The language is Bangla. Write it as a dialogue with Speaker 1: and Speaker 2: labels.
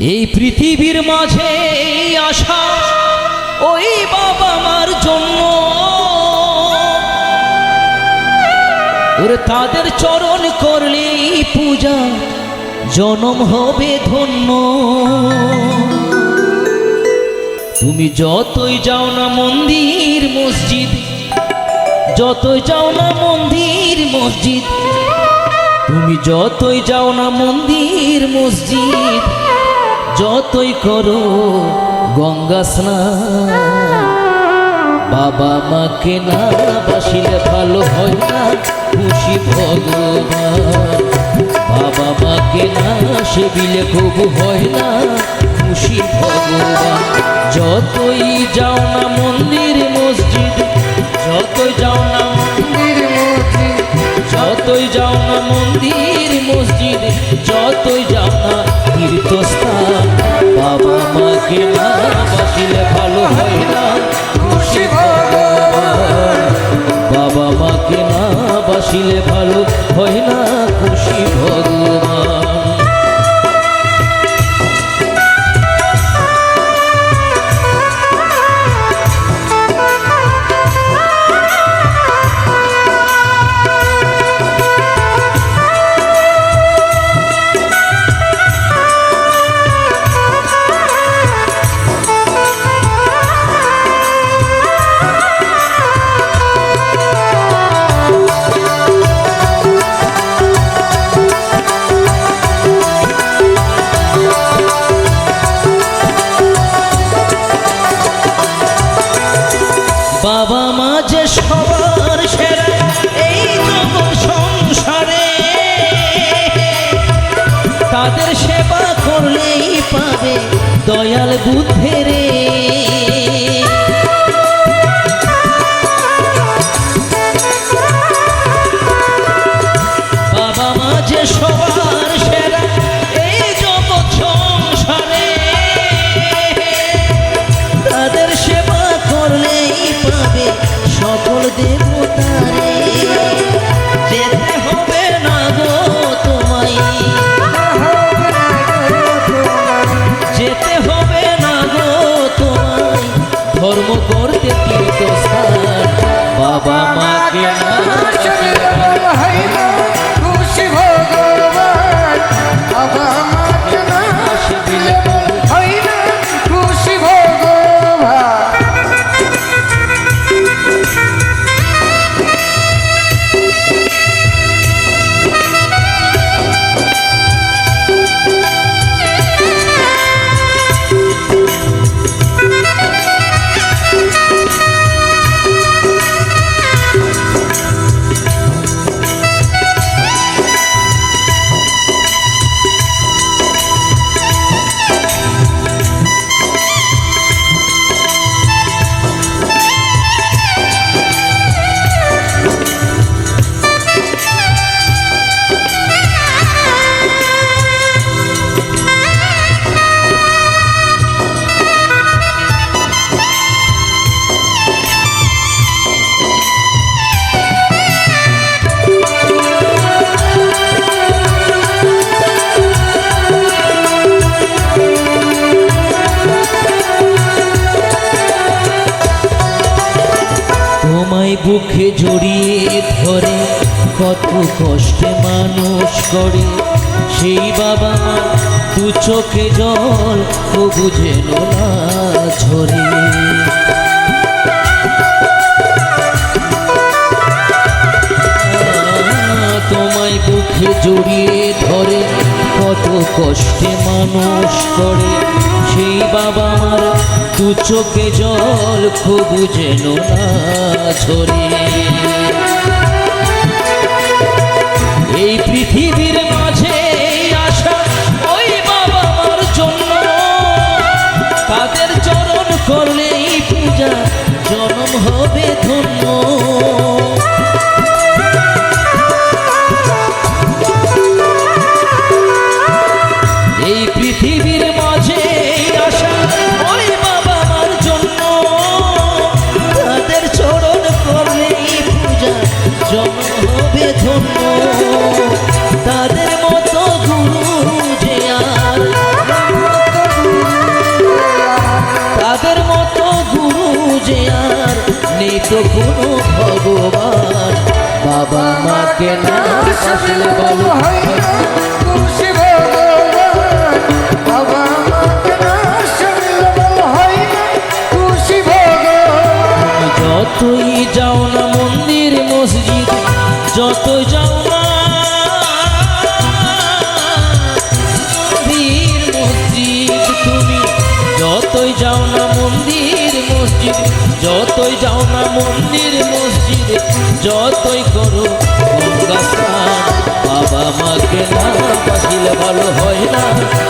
Speaker 1: এই পৃথিবীর মাঝে এই আশা, ওই বাবা মার জন্য। ওরে তাদের চরণ করলে পূজা জনম হবে ধন্য। তুমি যতই যাও না মন্দির, মসজিদ, যতই যাও না মন্দির, মসজিদ, তুমি যতই যাও না মন্দির, মসজিদ যতই করো, গঙ্গা স্নান। বাবা মাকে না বাসিলে ভালো হয় না, খুশি ভগবান। বাবা মাকে না সেবিলে খুব হয় না, খুশি ভগবান। যতই যাও না মন্দির, মসজিদ, যতই যাও না
Speaker 2: মন্দির মূর্তি
Speaker 1: যতই যাও না মন্দির মসজিদ যতই যাও না তীর্থস্থান। বাবা মাকে না বাসিলে ভালো হয় না। বাবা মা যে সবার সেরা এই জগৎ সংসারে। তাদের সেবা করলেই পাবে দয়াল বুদ্ধেরে। তীর্থস্থান বাবা মাকে
Speaker 2: খুশি ভগবান বাবা
Speaker 1: বুকে জড়িয়ে ধরে, কত কষ্টে মানুষ করে। সেই বাবা মা দু চোখে জল ও বুঝে না ঝরে। তোমায় বুকে জড়িয়ে ধরে, কত কষ্টে মানুষ করে। সেই বাবা মার দু চোখে জল, খুব যেন না এই পৃথিবীর মাঝে আসা ওই বাবা মার জন্য। তাদের চরণ করলেই পূজা, জনম হবে ধন্য। তো কোনো ভগবান। বাবা মাকে না যতই যাও না মন্দির, মসজিদ, যতই যাও না মন্দির, মসজিদ, তুমি যতই যাও না মন্দির মসজিদ যতই করো বাবা মাকে না বাসিলে ভালো হয়